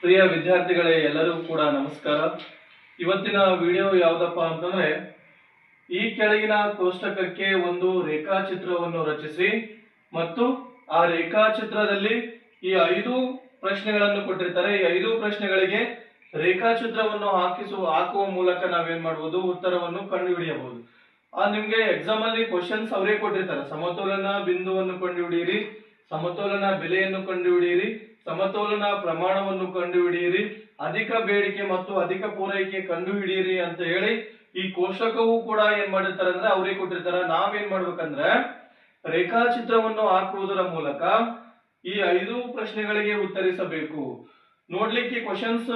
ಪ್ರಿಯ ವಿದ್ಯಾರ್ಥಿಗಳೇ, ಎಲ್ಲರಿಗೂ ಕೂಡ ನಮಸ್ಕಾರ. ಇವತ್ತಿನ ವಿಡಿಯೋ ಯಾವುದಪ್ಪ ಅಂತಂದ್ರೆ, ಈ ಕೆಳಗಿನ ಕೋಷ್ಟಕಕ್ಕೆ ಒಂದು ರೇಖಾಚಿತ್ರವನ್ನು ರಚಿಸಿ ಮತ್ತು ಆ ರೇಖಾಚಿತ್ರದಲ್ಲಿ ಈ ಐದು ಪ್ರಶ್ನೆಗಳನ್ನು ಕೊಟ್ಟಿರ್ತಾರೆ. ಈ ಐದು ಪ್ರಶ್ನೆಗಳಿಗೆ ರೇಖಾಚಿತ್ರವನ್ನು ಹಾಕಿಸುವ ಹಾಕುವ ಮೂಲಕ ನಾವೇನ್ ಮಾಡಬಹುದು ಉತ್ತರವನ್ನು ಕಂಡುಹಿಡಿಯಬಹುದು. ಆ ನಿಮ್ಗೆ ಎಕ್ಸಾಮ್ ಅಲ್ಲಿ ಕ್ವಶನ್ಸ್ ಅವರೇ ಕೊಟ್ಟಿರ್ತಾರೆ. ಸಮತೋಲನ ಬಿಂದುವನ್ನು ಕಂಡುಹಿಡಿಯಿರಿ, ಸಮತೋಲನ ಬೆಲೆಯನ್ನು ಕಂಡುಹಿಡಿಯಿರಿ ಸಮತೋಲನ ಪ್ರಮಾಣವನ್ನು ಕಂಡುಹಿಡಿಯಿರಿ. ಅಧಿಕ ಬೇಡಿಕೆ ಮತ್ತು ಅಧಿಕ ಪೂರೈಕೆ ಕಂಡುಹಿಡಿಯಿರಿ ಅಂತ ಹೇಳಿ ಈ ಕೋಷ್ಟಕವು ಕೂಡ ಏನ್ ಮಾಡಿರ್ತಾರೆ ಅಂದ್ರೆ ಅವರೇ ಕೊಟ್ಟಿರ್ತಾರೆ. ನಾವೇನ್ ಮಾಡ್ಬೇಕಂದ್ರೆ ರೇಖಾಚಿತ್ರವನ್ನು ಹಾಕುವುದರ ಮೂಲಕ ಈ ಐದು ಪ್ರಶ್ನೆಗಳಿಗೆ ಉತ್ತರಿಸಬೇಕು. ನೋಡ್ಲಿಕ್ಕೆ ಕ್ವಶನ್ಸ್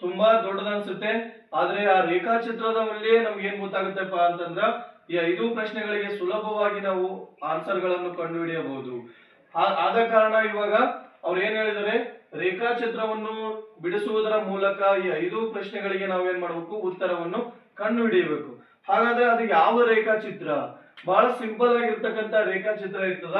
ತುಂಬಾ ದೊಡ್ಡದನ್ಸುತ್ತೆ. ಆದ್ರೆ ಆ ರೇಖಾಚಿತ್ರದಲ್ಲಿ ನಮ್ಗೆ ಏನ್ ಗೊತ್ತಾಗುತ್ತಪ್ಪ ಅಂತಂದ್ರ ಈ ಐದು ಪ್ರಶ್ನೆಗಳಿಗೆ ಸುಲಭವಾಗಿ ನಾವು ಆನ್ಸರ್ಗಳನ್ನು ಕಂಡುಹಿಡಿಯಬಹುದು. ಆದ ಕಾರಣ ಇವಾಗ ಅವ್ರು ಏನ್ ಹೇಳಿದರೆ ರೇಖಾಚಿತ್ರವನ್ನು ಬಿಡಿಸುವುದರ ಮೂಲಕ ಈ ಐದು ಪ್ರಶ್ನೆಗಳಿಗೆ ನಾವೇನ್ ಮಾಡಬೇಕು? ಉತ್ತರವನ್ನು ಕಂಡುಹಿಡಿಯಬೇಕು. ಹಾಗಾದ್ರೆ ಅದು ಯಾವ ರೇಖಾಚಿತ್ರ? ಬಹಳ ಸಿಂಪಲ್ ಆಗಿರ್ತಕ್ಕಂತ ರೇಖಾಚಿತ್ರ ಇರ್ತದ.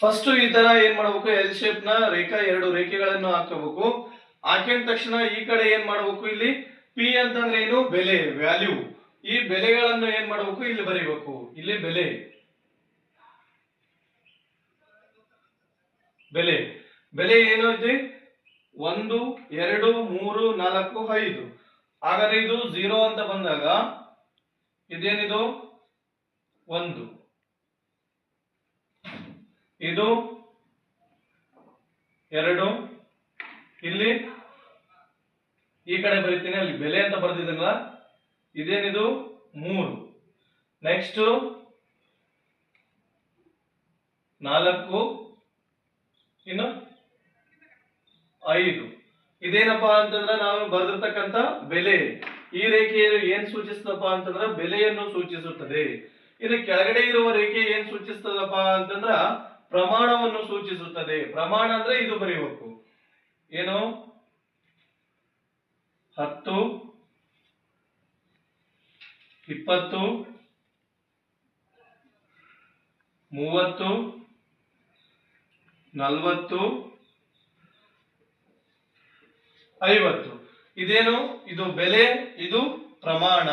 ಫಸ್ಟ್ ಈ ತರ ಏನ್ ಮಾಡ್ಬೇಕು? ಎಲ್ ಶೇಪ್ನ ರೇಖಾ ಎರಡು ರೇಖೆಗಳನ್ನು ಹಾಕಬೇಕು. ಹಾಕಿದ ತಕ್ಷಣ ಈ ಕಡೆ ಏನ್ ಮಾಡ್ಬೇಕು ಇಲ್ಲಿ? ಪಿ ಅಂತಂದ್ರೆ ಏನು? ಬೆಲೆ ವ್ಯಾಲ್ಯೂ ಈ ಬೆಲೆಗಳನ್ನು ಏನ್ ಮಾಡಬೇಕು? ಇಲ್ಲಿ ಬರೀಬೇಕು. ಇಲ್ಲಿ ಬೆಲೆ. ಬೆಲೆ. ಬೆಲೆ ಏನು ಇದೆ ಒಂದು, ಎರಡು, ಮೂರು, ನಾಲ್ಕು, ಐದು. ಹಾಗಾದ್ರೆ ಇದು ಝೀರೋ ಅಂತ ಬಂದಾಗ ಇದೇನಿದು? ಒಂದು. ಇದು ಎರಡು. ಇಲ್ಲಿ ಈ ಕಡೆ ಬರೀತೀನಿ. ಅಲ್ಲಿ ಬೆಲೆ ಅಂತ ಬರ್ದಿದ್ದೀನಲ್ಲ? ಇದೇನಿದು? ಮೂರು. ನೆಕ್ಸ್ಟ್ ನಾಲ್ಕು, ಇನ್ನು ಐದು. ಇದೇನಪ್ಪ ಅಂತಂದ್ರೆ ನಾವು ಬರೆದಿರ್ತಕ್ಕಂತ ಬೆಲೆ. ಈ ರೇಖೆ ಏನ್ ಸೂಚಿಸ್ತದಪ್ಪ ಅಂತಂದ್ರೆ ಬೆಲೆಯನ್ನು ಸೂಚಿಸುತ್ತದೆ. ಇದು ಕೆಳಗಡೆ ಇರುವ ರೇಖೆ ಏನ್ ಸೂಚಿಸ್ತದಪ್ಪ ಅಂತಂದ್ರ ಪ್ರಮಾಣವನ್ನು ಸೂಚಿಸುತ್ತದೆ. ಪ್ರಮಾಣ ಅಂದ್ರೆ ಇದು ಬರೀಬೇಕು ಏನು? ಹತ್ತು. ಇಪ್ಪತ್ತು, ಮೂವತ್ತು, ನಲವತ್ತು, ಐವತ್ತು. ಇದೇನು? ಇದು ಬೆಲೆ, ಇದು ಪ್ರಮಾಣ.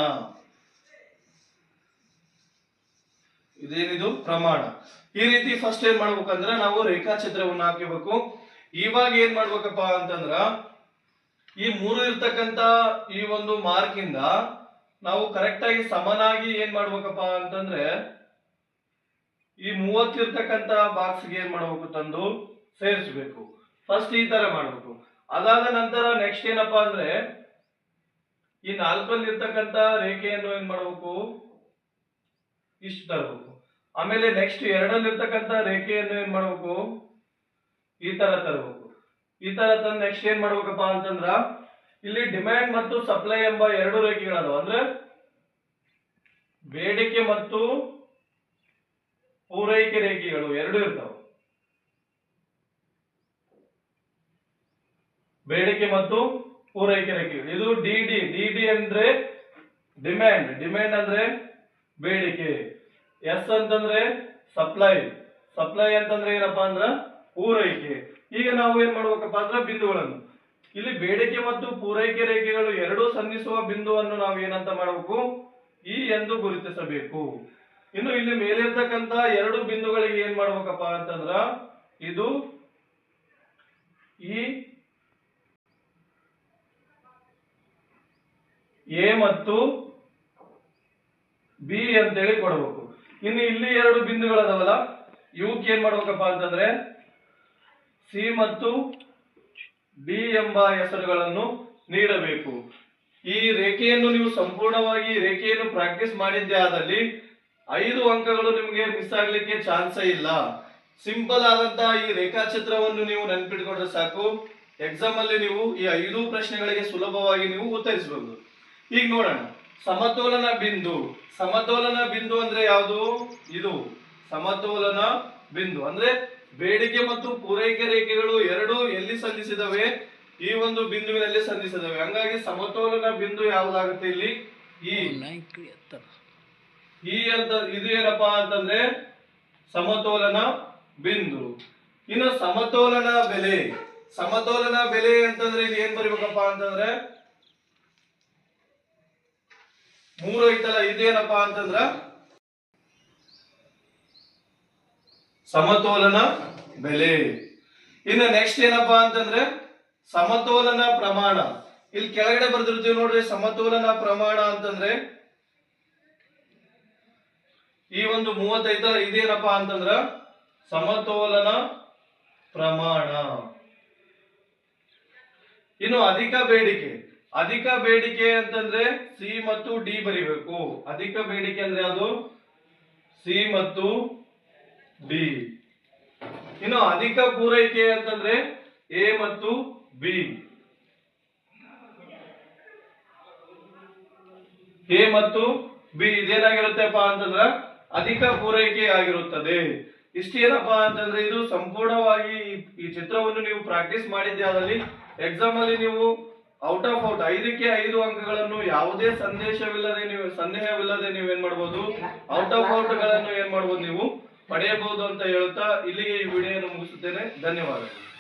ಇದೇನಿದು? ಪ್ರಮಾಣ. ಈ ರೀತಿ ಫಸ್ಟ್ ಏನ್ ಮಾಡ್ಬೇಕಂದ್ರೆ ನಾವು ರೇಖಾಚಿತ್ರವನ್ನು ಹಾಕಬೇಕು. ಇವಾಗ ಏನ್ ಮಾಡ್ಬೇಕಪ್ಪ ಅಂತಂದ್ರ ಈ ಮೂರು ಇರ್ತಕ್ಕಂತ ಈ ಒಂದು ಮಾರ್ಕ್ ಇಂದ ನಾವು ಕರೆಕ್ಟ್ ಆಗಿ ಸಮನಾಗಿ ಏನ್ ಮಾಡ್ಬೇಕಪ್ಪ ಅಂತಂದ್ರೆ ಈ ಮೂವತ್ತಿರ್ತಕ್ಕಂತ ಬಾಕ್ಸ್ಗೆ ಏನ್ ಮಾಡ್ಬೇಕು ತಂದು ಸೇರಿಸ್ಬೇಕು. ಫಸ್ಟ್ ಈ ತರ ಮಾಡ್ಬೇಕು. ಅದಾದ ನಂತರ ನೆಕ್ಸ್ಟ್ ಏನಪ್ಪಾ ಅಂದ್ರೆ ಈ ನಾಲ್ಕಲ್ಲಿ ಇರ್ತಕ್ಕಂತ ರೇಖೆಯನ್ನು ಏನ್ ಮಾಡ್ಬೇಕು? ಇಷ್ಟು ತರಬೇಕು. ಆಮೇಲೆ ನೆಕ್ಸ್ಟ್ ಎರಡಲ್ಲಿ ಇರ್ತಕ್ಕಂತ ರೇಖೆಯನ್ನು ಏನ್ ಮಾಡ್ಬೇಕು? ಈ ತರ ತರಬೇಕು. ಈ ತರ ತಂದು ನೆಕ್ಸ್ಟ್ ಏನ್ ಮಾಡ್ಬೇಕಪ್ಪ ಅಂತಂದ್ರ ಇಲ್ಲಿ ಡಿಮ್ಯಾಂಡ್ ಮತ್ತು ಸಪ್ಲೈ ಎಂಬ ಎರಡು ರೇಖೆಗಳದಾವ. ಅಂದ್ರೆ ಬೇಡಿಕೆ ಮತ್ತು ಪೂರೈಕೆ ರೇಖೆಗಳು ಎರಡು ಇರ್ತಾವ. ಬೇಡಿಕೆ ಮತ್ತು ಪೂರೈಕೆ ರೇಖೆಗಳು. ಇದು ಡಿಡಿ ಡಿಡಿ ಅಂದ್ರೆ ಡಿಮ್ಯಾಂಡ್ ಡಿಮ್ಯಾಂಡ್ ಅಂದ್ರೆ ಬೇಡಿಕೆ. ಎಸ್ ಅಂತಂದ್ರೆ ಸಪ್ಲೈ ಸಪ್ಲೈ ಅಂತಂದ್ರೆ ಏನಪ್ಪಾ ಅಂದ್ರ ಪೂರೈಕೆ. ಈಗ ನಾವು ಏನ್ ಮಾಡ್ಬೇಕಪ್ಪ ಅಂದ್ರೆ ಬಿಂದುಗಳನ್ನು. ಇಲ್ಲಿ ಬೇಡಿಕೆ ಮತ್ತು ಪೂರೈಕೆ ರೇಖೆಗಳು ಎರಡೂ ಸಂಧಿಸುವ ಬಿಂದುವನ್ನು ನಾವು ಏನಂತ ಮಾಡಬೇಕು? ಈ ಎಂದು ಗುರುತಿಸಬೇಕು. ಇನ್ನು ಇಲ್ಲಿ ಮೇಲಿರ್ತಕ್ಕಂತ ಎರಡು ಬಿಂದುಗಳಿಗೆ ಏನ್ ಮಾಡ್ಬೇಕಪ್ಪ ಅಂತಂದ್ರ, ಇದು ಈ ಎ ಮತ್ತು ಬಿ ಅಂತೇಳಿ ಕೊಡಬೇಕು. ಇನ್ನು ಇಲ್ಲಿ ಎರಡು ಬಿಂದುಗಳದಾವಲ್ಲ, ಇವಕ್ಕೆ ಏನ್ ಮಾಡ್ಬೇಕಪ್ಪ ಅಂತಂದ್ರೆ, ಸಿ ಮತ್ತು ಡಿ ಎಂಬ ಹೆಸರುಗಳನ್ನು ನೀಡಬೇಕು. ಈ ರೇಖೆಯನ್ನು ನೀವು ಸಂಪೂರ್ಣವಾಗಿ ರೇಖೆಯನ್ನು ಪ್ರಾಕ್ಟೀಸ್ ಮಾಡಿದ್ದೇ ಆದಲ್ಲಿ ಐದು ಅಂಕಗಳು ನಿಮಗೆ ಮಿಸ್ ಆಗ್ಲಿಕ್ಕೆ ಚಾನ್ಸೇ ಇಲ್ಲ. ಸಿಂಪಲ್ ಆದಂತಹ ಈ ರೇಖಾಚಿತ್ರವನ್ನು ನೀವು ನೆನ್ಪಿಟ್ಕೊಂಡ್ರೆ ಸಾಕು. ಎಕ್ಸಾಮ್ ಅಲ್ಲಿ ನೀವು ಈ ಐದು ಪ್ರಶ್ನೆಗಳಿಗೆ ಸುಲಭವಾಗಿ ನೀವು ಉತ್ತರಿಸಬಹುದು. ಈಗ ನೋಡೋಣ. ಸಮತೋಲನ ಬಿಂದು. ಸಮತೋಲನ ಬಿಂದು ಅಂದ್ರೆ ಯಾವುದು? ಇದು. ಸಮತೋಲನ ಬಿಂದು. ಅಂದ್ರೆ ಬೇಡಿಕೆ ಮತ್ತು ಪೂರೈಕೆ ರೇಖೆಗಳು ಎರಡು ಎಲ್ಲಿ ಸಂಧಿಸಿದವೆ ಈ ಒಂದು ಬಿಂದುವಿನಲ್ಲಿ ಸಂಧಿಸಿದವೆ ಹಂಗಾಗಿ ಸಮತೋಲನ ಬಿಂದು ಯಾವುದಾಗುತ್ತೆ ಇಲ್ಲಿ? ಈ. ಅಂತ, ಇದು ಏನಪ್ಪಾ ಅಂತಂದ್ರೆ ಸಮತೋಲನ ಬಿಂದು. ಇನ್ನು ಸಮತೋಲನ ಬೆಲೆ. ಸಮತೋಲನ ಬೆಲೆ ಅಂತಂದ್ರೆ ಇಲ್ಲಿ ಏನ್ ಬರಿಬೇಕಪ್ಪ ಅಂತಂದ್ರೆ ಮೂರು ಐತಲ್ಲ ಇದೇನಪ್ಪಾ ಅಂತಂದ್ರ ಸಮತೋಲನ ಬೆಲೆ. ಇನ್ನು ನೆಕ್ಸ್ಟ್ ಏನಪ್ಪಾ ಅಂತಂದ್ರೆ ಸಮತೋಲನ ಪ್ರಮಾಣ. ಇಲ್ಲಿ ಕೆಳಗಡೆ ಬರ್ದಿರ್ತೀವಿ ನೋಡ್ರಿ, ಸಮತೋಲನ ಪ್ರಮಾಣ ಅಂತಂದ್ರೆ ಈ ಒಂದು ಮೂವತ್ತೈದ, ಇದೇನಪ್ಪಾ ಅಂತಂದ್ರ ಸಮತೋಲನ ಪ್ರಮಾಣ. ಇನ್ನು ಅಧಿಕ ಬೇಡಿಕೆ. ಅಧಿಕ ಬೇಡಿಕೆ ಅಂತಂದ್ರೆ ಸಿ ಮತ್ತು ಡಿ ಬರಿಬೇಕು. ಅಧಿಕ ಬೇಡಿಕೆ ಅಂದ್ರೆ ಅದು ಸಿ ಮತ್ತು ಡಿ ಇನ್ನು ಅಧಿಕ ಪೂರೈಕೆ ಅಂತಂದ್ರೆ ಎ ಮತ್ತು ಬಿ ಎ ಮತ್ತು ಬಿ ಇದೇನಾಗಿರುತ್ತೆಪ್ಪ ಅಂತಂದ್ರ ಅಧಿಕ ಪೂರೈಕೆ ಆಗಿರುತ್ತದೆ. ಇಷ್ಟೇನಪ್ಪಾ ಅಂತಂದ್ರೆ ಇದು ಸಂಪೂರ್ಣವಾಗಿ ಈ- ಚಿತ್ರವನ್ನು ನೀವು ಪ್ರಾಕ್ಟೀಸ್ ಮಾಡಿದ್ದೆ ಅದರಲ್ಲಿ ಎಕ್ಸಾಮ್ ಅಲ್ಲಿ ನೀವು ಔಟ್ ಆಫ್ ಔಟ್ ಐದಕ್ಕೆ ಐದು ಅಂಕಗಳನ್ನು ಯಾವುದೇ ಸಂದೇಶವಿಲ್ಲದೆ ನೀವು, ಸಂದೇಹವಿಲ್ಲದೆ ನೀವು ಏನ್ ಮಾಡ್ಬೋದು? ಔಟ್ ಆಫ್ ಔಟ್ಗಳನ್ನು ಏನ್ ಮಾಡ್ಬೋದು ನೀವು? ಪಡೆಯಬಹುದು ಅಂತ ಹೇಳ್ತಾ ಇಲ್ಲಿಗೆ ಈ ವಿಡಿಯೋನ ಮುಗಿಸುತ್ತೇನೆ. ಧನ್ಯವಾದಗಳು.